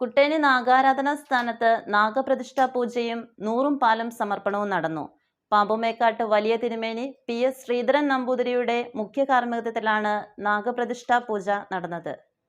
കുട്ടേനി നാഗാരാധനാ സ്ഥാനത്ത് നാഗപ്രതിഷ്ഠാ പൂജയും നൂറും പാലം സമർപ്പണവും നടന്നു. പാമ്പുമേക്കാട്ട് വലിയ തിരുമേനി പി എസ് ശ്രീധരൻ നമ്പൂതിരിയുടെ മുഖ്യ കാർമ്മികത്വത്തിലാണ് നാഗപ്രതിഷ്ഠാ പൂജ നടന്നത്.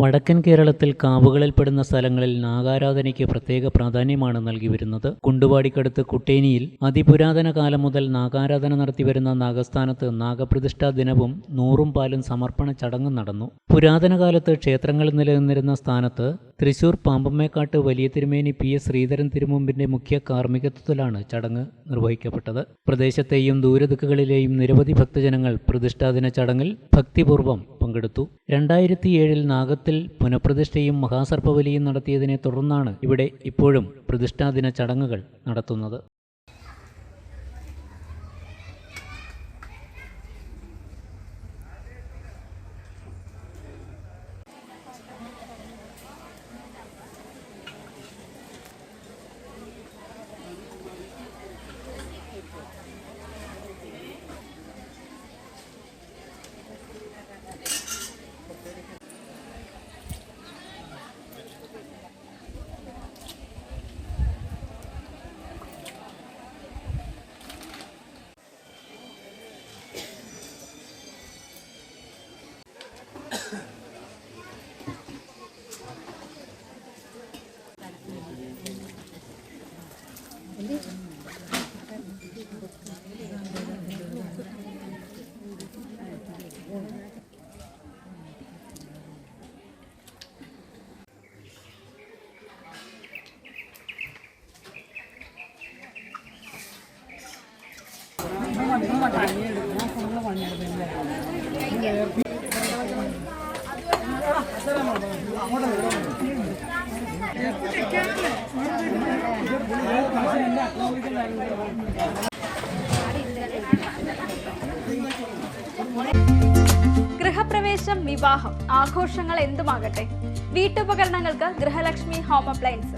വടക്കൻ കേരളത്തിൽ കാവുകളിൽപ്പെടുന്ന സ്ഥലങ്ങളിൽ നാഗാരാധനയ്ക്ക് പ്രത്യേക പ്രാധാന്യമാണ് നൽകി വരുന്നത്. കുണ്ടുവാടിക്കടുത്ത് കുട്ടേനിയിൽ അതിപുരാതന കാലം മുതൽ നാഗാരാധന നടത്തിവരുന്ന നാഗസ്ഥാനത്ത് നാഗപ്രതിഷ്ഠാ ദിനവും നൂറും പാലും സമർപ്പണ ചടങ്ങും നടന്നു. പുരാതന കാലത്ത് ക്ഷേത്രങ്ങളിൽ നിലനിന്നിരുന്ന സ്ഥാനത്ത് തൃശൂർ പാമ്പമ്മേക്കാട്ട് വലിയ തിരുമേനി പി എസ് ശ്രീധരൻ തിരുമുമ്പിന്റെ മുഖ്യ കാർമ്മികത്വത്തിലാണ് ചടങ്ങ് നിർവഹിക്കപ്പെട്ടത്. പ്രദേശത്തെയും ദൂരദിക്കുകളിലെയും നിരവധി ഭക്തജനങ്ങൾ പ്രതിഷ്ഠാദിന ചടങ്ങിൽ ഭക്തിപൂർവം പങ്കെടുത്തു. രണ്ടായിരത്തി ഏഴിൽ നാഗത്തിൽ പുനഃപ്രതിഷ്ഠയും മഹാസർപ്പബലിയും നടത്തിയതിനെ തുടർന്നാണ് ഇവിടെ ഇപ്പോഴും പ്രതിഷ്ഠാദിന ചടങ്ങുകൾ നടത്തുന്നത്. ഗൃഹപ്രവേശം വിവാഹം ആഘോഷങ്ങൾ എന്തുമാകട്ടെ? വീട്ടുപകരണങ്ങൾക്ക് ഗൃഹലക്ഷ്മി ഹോം അപ്ലയൻസസ്